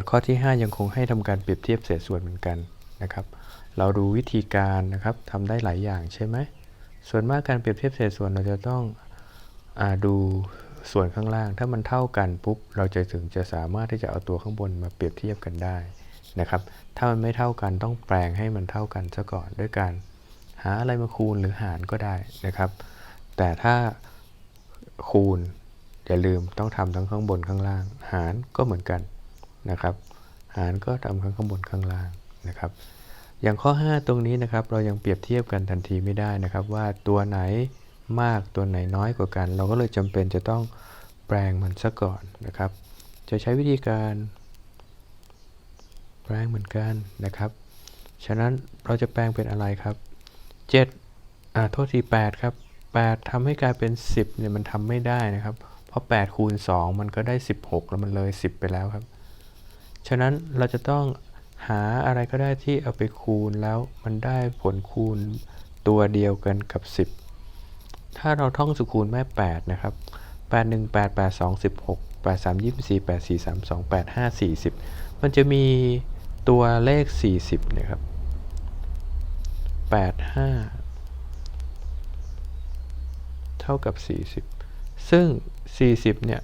ทย์ข้อที่ 5 ยังคงให้ทำการเปรียบเทียบเศษส่วนเหมือนกันนะครับ เราดูวิธีการนะครับทำได้หลายอย่างใช่ไหมส่วนมากการเปรียบเทียบเศษส่วนเราจะต้องอดูส่วนข้างล่าง ถ้ามันเท่ากันปุ๊บเราจะถึงจะสามารถที่จะเอาตัวข้างบนมาเปรียบเทียบกันได้นะครับ ถ้ามันไม่เท่ากันต้องแปลงให้มันเท่ากันซะก่อนด้วยการหาอะไรมาคูณหรือหารก็ได้นะครับ แต่ถ้าคูณอย่าลืมต้องทำทั้งข้างบนข้างล่าง หารก็เหมือนกัน นะครับหารก็ทำทั้งข้างบนข้างล่างนะครับ อย่างข้อ 5 ตรงนี้นะครับ เรายังเปรียบเทียบกันทันทีไม่ได้นะครับ ว่าตัวไหนมากตัวไหนน้อยกว่ากัน เราก็เลยจำเป็นจะต้องแปลงมันซะก่อนนะครับ จะใช้วิธีการ แปลงเหมือนกันนะครับ ฉะนั้นเราจะแปลงเป็นอะไรครับ 7 อ่าโทษที8ครับ8ทำให้กลายเป็น 10เนี่ยมันทำไม่ได้นะครับ เพราะ8คูณ2มันก็ได้ 16 แล้วมันเลย 10 ไปแล้วครับ ฉะนั้นเราจะต้องหาอะไรก็ได้ที่เอาไปคูณแล้วมันได้ผลคูณตัวเดียวกันกับ 10 ถ้าเราท่องสุคูณแม่8นะครับ 8 1 8 8 2 16 8 3 24 8 4 3 2 8 5 40 มันจะมีตัวเลข 40นะครับ 8 5 เท่ากับ 40 ซึ่ง 40 เนี่ย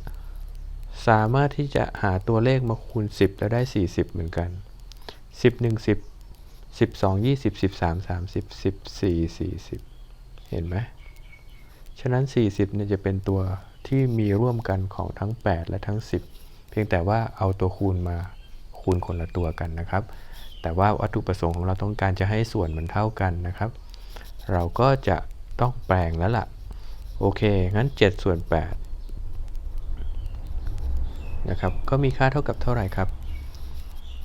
สามารถที่จะหาตัวเลขมาคูณ 10 แล้วได้ 40 เหมือนกัน 10 1 10 12 20 13 30 14 40 เห็นไหม ฉะนั้น 40เนี่ยจะเป็นตัวที่มีร่วมกันของทั้ง 8 และทั้ง 10 เพียงแต่ว่าเอาตัวคูณมาคูณคนละตัวกันนะครับ แต่ว่าวัตถุประสงค์ของเราต้องการจะให้ส่วนมันเท่ากันนะครับ เราก็จะต้องแปลงแล้วล่ะ โอเค งั้น 7 ส่วน 8 นะครับ ก็มีค่าเท่ากับเท่าไหร่ครับ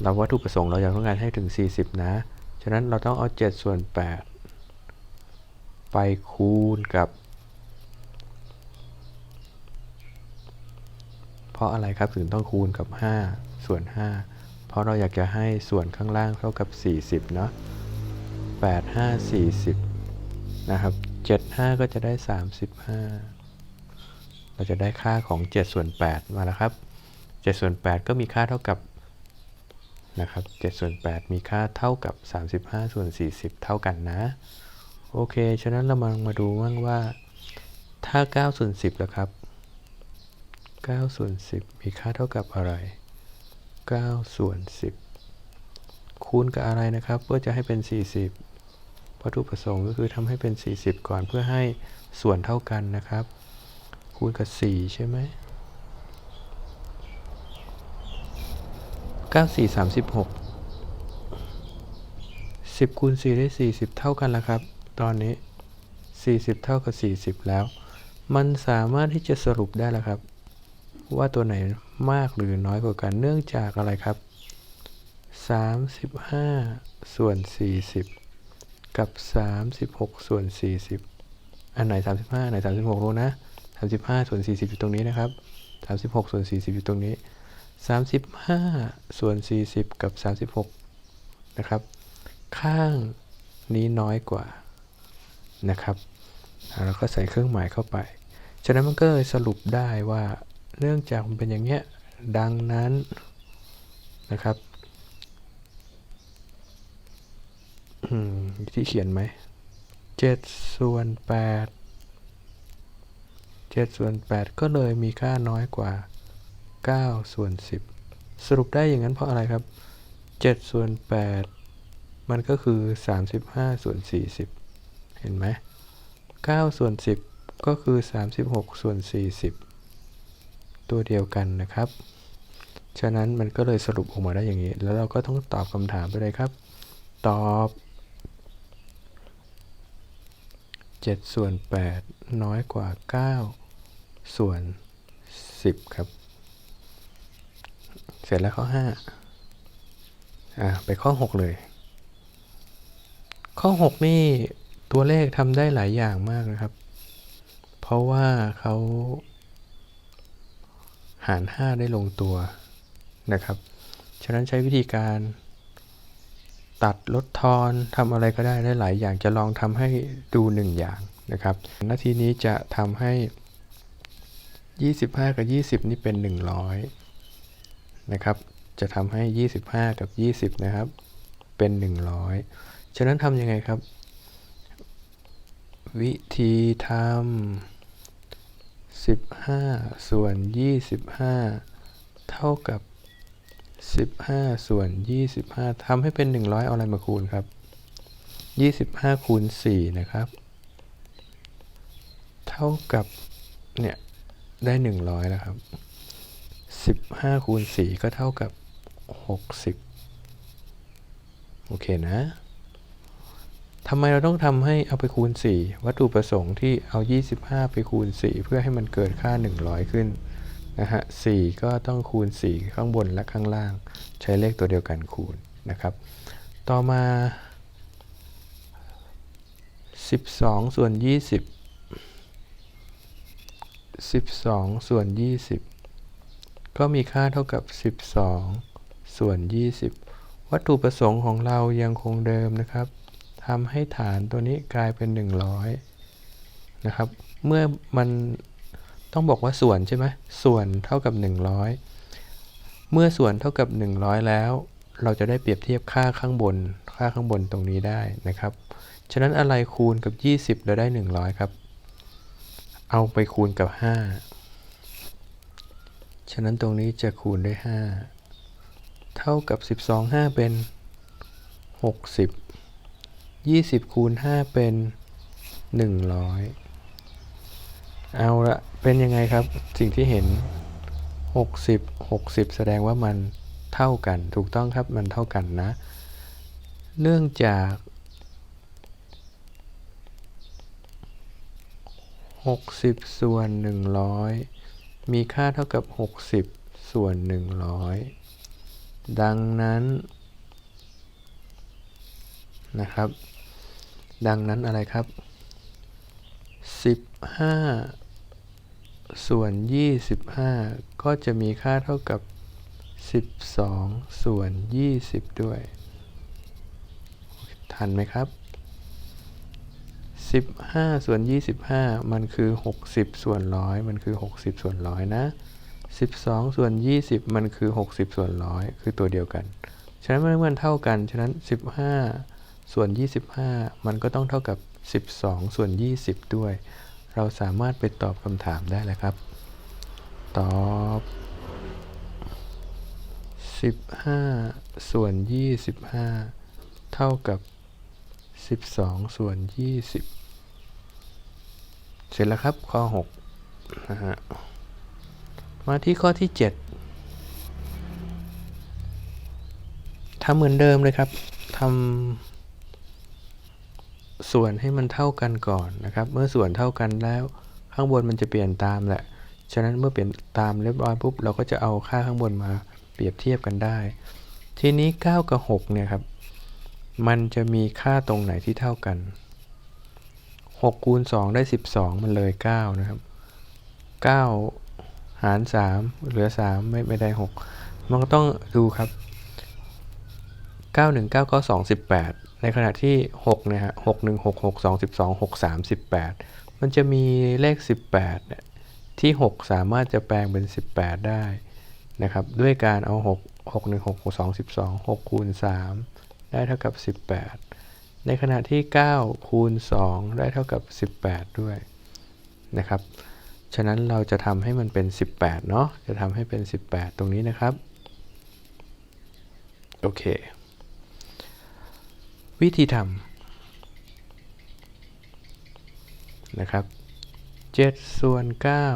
เราวัตถุประสงค์เราอยากต้องการให้ถึง 40 นะ ฉะนั้นเราต้องเอา 7 ส่วน 8 ไปคูณกับ เพราะอะไรครับถึงต้องคูณกับ 5 ส่วน 5 เพราะเราอยากจะให้ส่วนข้างล่างเท่ากับ 40 เนาะ8 5 40 นะครับ 7 5 ก็จะได้ 35 เราจะได้ค่าของ 7 ส่วน 8 มาแล้วครับ 7ส่วน8ก็มีค่าเท่ากับนะครับ7ส่วน8มีค่าเท่ากับ 35 ส่วน 40 เท่ากันนะ โอเค ฉะนั้นเรามามาดูบ้างว่า ถ้า9ส่วน10ล่ะครับ9ส่วน10 มีค่าเท่ากับอะไร9ส่วน10 คูณกับอะไรนะครับ เพื่อจะให้เป็น 40วัตถุประสงค์ก็คือทำให้เป็น 40 ก่อนเพื่อให้ส่วนเท่ากันนะครับ คูณกับ 4 ใช่ไหม 9 4 36 10คูณ4ได้ 40 เท่ากันแล้วครับ ตอนนี้ 40 เท่ากับ 40 แล้ว มันสามารถที่จะสรุปได้แล้วครับ ว่าตัวไหนมากหรือน้อยกว่ากันเนื่องจากอะไรครับ 35 ส่วน 40 กับ 36 ส่วน 40 อันไหน 35 อันไหน 36 รู้นะ 35 ส่วน 40 อยู่ตรงนี้นะครับ 36 ส่วน 40 อยู่ตรงนี้ 35 ส่วน 40 กับ 36 นะครับ ข้างนี้น้อยกว่านะครับแล้วก็ใส่เครื่องหมายเข้าไป ฉะนั้นมันก็เลยสรุปได้ว่าเนื่องจากมันเป็นอย่างเงี้ย ดังนั้นนะครับที่เขียนไหม7ส่วน8 7ส่วน8ก็เลยมีค่าน้อยกว่า 9 ส่วน 10 สรุปได้อย่างนั้นเพราะอะไรครับ 7 ส่วน 8 มันก็คือ 35 ส่วน 40 เห็นไหม9ส่วน 10 ก็คือ 36 ส่วน 40 ตัวเดียวกันนะครับ ฉะนั้นมันก็เลยสรุปออกมาได้อย่างนี้ แล้วเราก็ต้องตอบคำถามไปเลยครับ ตอบ 7 ส่วน 8 น้อยกว่า 9 ส่วน 10 ครับ เสร็จแล้วข้อ5อ่าไปข้อ6เลย ข้อ6นี่ตัวเลขทำได้หลายอย่างมากนะครับ เพราะว่าเขาหาร 5 ได้ลงตัวนะครับ ฉะนั้นใช้วิธีการตัดลดทอนทำอะไรก็ได้ได้หลายอย่างจะลองทำให้ดู 1 อย่างนะครับนาทีนี้จะทำให้ 25 กับ 20 นี่เป็น 100 นะครับ จะทำให้ 25 กับ 20 นะครับ เป็น 100 ฉะนั้นทำยังไงครับ วิธีทำ15 ส่วน 25 เท่ากับ 15 ส่วน 25 ทำให้เป็น 100 เอาอะไรมาคูณครับ 25 คูณ 4 นะครับ เท่ากับ เนี่ย ได้ 100 แล้วครับ 15คูณ4ก็เท่ากับ 60 โอเคนะทำไมเราต้องทำให้เอาไปคูณ 4 วัตถุประสงค์ที่เอา 25 ไปคูณ 4 เพื่อให้มันเกิดค่า 100 ขึ้นนะฮะ4ก็ต้องคูณ 4 ข้างบนและข้างล่าง ใช้เลขตัวเดียวกันคูณนะครับ ต่อมา 12 ส่วน 20 12 ส่วน 20 ก็มีค่าเท่ากับ 12 ส่วน 20 วัตถุประสงค์ของเรายังคงเดิมนะครับทำให้ฐานตัวนี้กลายเป็น 100 นะครับ เมื่อมันต้องบอกว่าส่วนใช่ไหมส่วนเท่ากับ 100 เมื่อส่วนเท่ากับ 100 แล้ว เราจะได้เปรียบเทียบค่าข้างบน ค่าข้างบนตรงนี้ได้นะครับ ฉะนั้นอะไรคูณกับ 20 เราได้ 100 ครับ เอาไปคูณกับ 5 ฉะนั้นตรงนี้จะคูณด้วย 5 เท่ากับ 12 5 เป็น 60 20 คูณ 5 เป็น 100 เอาละเป็นยังไงครับสิ่งที่เห็น 60 60 แสดงว่ามันเท่ากันถูกต้องครับมันเท่ากันนะ เนื่องจาก 60 ส่วน 100 มีค่าเท่ากับ 60 ส่วน 100 ดังนั้นนะครับ ดังนั้นอะไรครับ 15 ส่วน 25 ก็จะมีค่าเท่ากับ 12 ส่วน 20 ด้วย ทันไหมครับ 15 ส่วน 25 มันคือ 60 ส่วนร้อยมันคือ 60 ส่วนร้อยนะ 12 ส่วน 20 มันคือ 60 ส่วนร้อยคือตัวเดียวกัน ฉะนั้นเมื่อมันเท่ากัน ฉะนั้น 15 ส่วน 25 มันก็ต้องเท่ากับ 12 ส่วน 20 ด้วย เราสามารถไปตอบคำถามได้แล้วครับ ตอบ 15 ส่วน 25 เท่ากับ 12 ส่วน 20 เสร็จแล้วครับข้อ6นะฮะมาที่ข้อที่ 7ทำเหมือนเดิมเลยครับทำส่วนให้มันเท่ากันก่อนนะครับ เมื่อส่วนเท่ากันแล้วข้างบนมันจะเปลี่ยนตามแหละ ฉะนั้นเมื่อเปลี่ยนตามเรียบร้อยปุ๊บเราก็จะเอาค่าข้างบนมาเปรียบเทียบกันได้ ทีนี้ 9 กับ 6 เนี่ยครับ มันจะมีค่าตรงไหนที่เท่ากัน6คูณ2ได้ 12 มันเลย 9 นะครับ 9 หาร 3 เหลือ 3 ไม่ไม่ได้ 6 มันก็ต้องดูครับ 9 1 9ก็2 18 ในขณะที่6เนี่ยฮะ 6 1 6 6 2 12 6 3 18 มันจะมีเลข 18เนี่ยที่ 6 สามารถจะแปลงเป็น 18 ได้นะครับ ด้วยการเอา 6 6 1 6 6 2 12 6คูณ3 ได้เท่ากับ 18 ในขณะที่ 9 คูณ 2 ได้เท่ากับ 18 ด้วยนะครับ ฉะนั้นเราจะทำให้มันเป็น 18 เนาะจะทำให้เป็น 18 ตรงนี้นะครับ โอเค วิธีทำนะครับ7ส่วน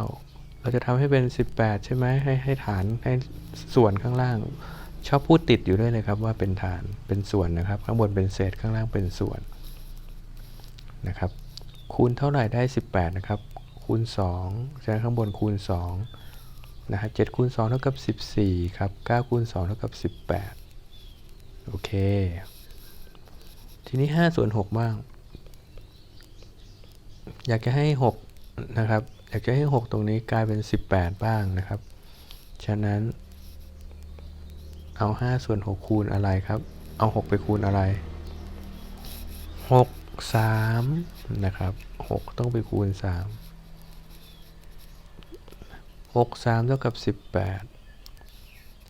9 เราจะทำให้เป็น 18 ใช่ไหมให้ให้ฐานให้ส่วนข้างล่าง ชอบพูดติดอยู่ด้วยเลยครับว่าเป็นฐานเป็นส่วนนะครับ ข้างบนเป็นเศษข้างล่างเป็นส่วนนะครับ คูณเท่าไหร่ได้ 18 นะครับ คูณ2ฉะนั้นข้างบนคูณ2นะครับ7คูณ2เท่ากับ 14 ครับ9คูณ2เท่ากับ 18 โอเค ทีนี้5ส่วน6บ้าง อยากจะให้ 6 นะครับ อยากจะให้ 6 ตรงนี้กลายเป็น 18 บ้างนะครับ ฉะนั้น เอา 5 ส่วน 6 คูณอะไรครับ เอา 6 ไปคูณอะไร 6 3 นะครับ 6 ต้องไปคูณ 3 6 3 เท่ากับ 18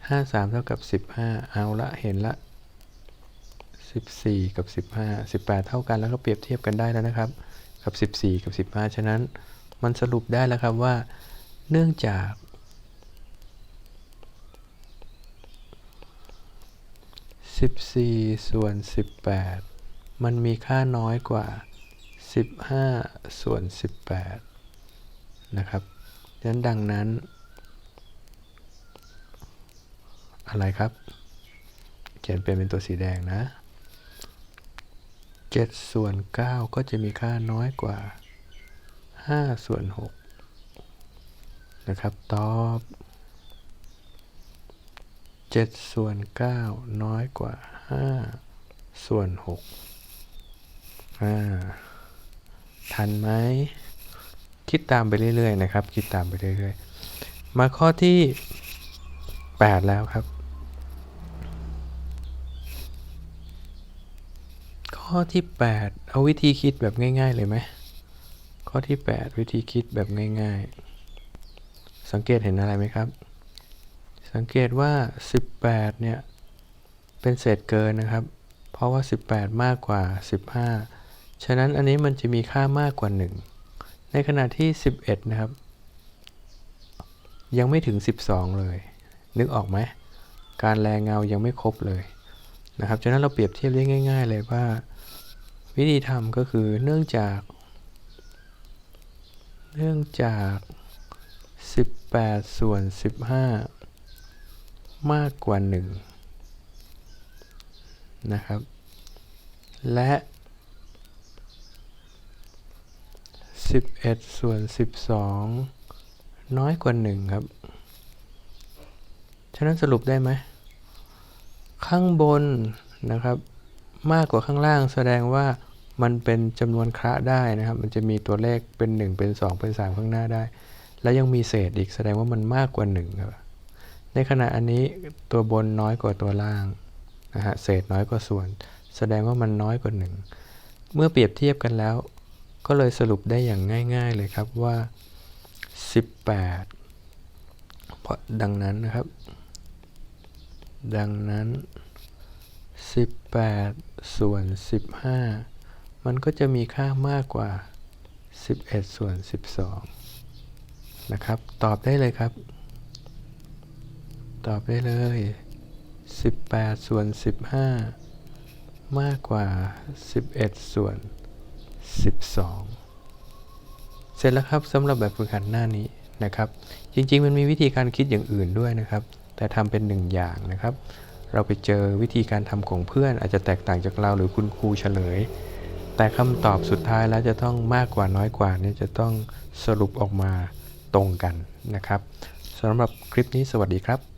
ห้าสามเท่ากับสิบห้าเอาละเห็นละสิบสี่กับสิบห้าสิบแปดเท่ากันแล้วก็เปรียบเทียบกันได้แล้วนะครับ กับสิบสี่กับสิบห้าฉะนั้นมันสรุปได้แล้วครับว่า เนื่องจาก สิบสี่ส่วนสิบแปดมันมีค่าน้อยกว่าสิบห้าส่วนสิบแปดนะครับฉะนั้นดังนั้น อะไรครับ เขียนเป็นเป็นตัวสีแดงนะ7ส่วน9ก็จะมีค่าน้อยกว่า5ส่วน6นะครับ ตอบ 7ส่วน9น้อยกว่า5ส่วน6อ่าทันไหมคิดตามไปเรื่อยๆนะครับ คิดตามไปเรื่อยๆ มาข้อที่ 8 แล้วครับ ข้อที่ 8 เอาวิธีคิดแบบง่าย ๆ เลยไหมข้อที่ 8 วิธีคิดแบบง่าย ๆ สังเกตเห็นอะไรไหมครับ สังเกตว่า 18 เนี่ย เป็นเศษเกินนะครับ เพราะว่า 18 มากกว่า 15 ฉะนั้นอันนี้มันจะมีค่ามากกว่า 1 ในขณะที่ 11 นะครับ ยังไม่ถึง 12 เลย นึกออกไหม การแรงเงายังไม่ครบเลยนะครับ ฉะนั้นเราเปรียบเทียบได้ง่าย ๆ เลยว่า วิธีทำก็คือเนื่องจาก เนื่องจาก 18 ส่วน 15 มากกว่า 1 นะครับ และ 11 ส่วน 12 น้อยกว่า 1 ครับ ฉะนั้นสรุปได้ไหม ข้างบนนะครับ มากกว่าข้างล่างแสดงว่ามันเป็นจำนวนคระได้นะครับ มันจะมีตัวเลขเป็น 1 เป็น 2 เป็น 3 ข้างหน้าได้ แล้วยังมีเศษอีกแสดงว่ามันมากกว่า 1 ครับ ในขณะอันนี้ตัวบนน้อยกว่าตัวล่างนะฮะเศษน้อยกว่าส่วน แสดงว่ามันน้อยกว่า 1 เมื่อเปรียบเทียบกันแล้ว ก็เลยสรุปได้อย่างง่าย ๆ เลยครับว่า 18 เพราะดังนั้นนะครับ ดังนั้น 18 ส่วน 15 มันก็จะมีค่ามากกว่า 11 ส่วน 12 นะครับ ตอบได้เลยครับ ตอบได้เลย 18 ส่วน 15 มากกว่า 11 ส่วน 12 เสร็จแล้วครับสำหรับแบบฝึกหัดหน้านี้นะครับ จริงๆ มันมีวิธีการคิดอย่างอื่นด้วยนะครับ แต่ทำเป็นหนึ่งอย่างนะครับ เราไปเจอวิธีการทำของเพื่อนอาจจะแตกต่างจากเราหรือคุณครูเฉลย แต่คำตอบสุดท้ายแล้วจะต้องมากกว่าน้อยกว่านี่จะต้องสรุปออกมาตรงกันนะครับสำหรับคลิปนี้สวัสดีครับ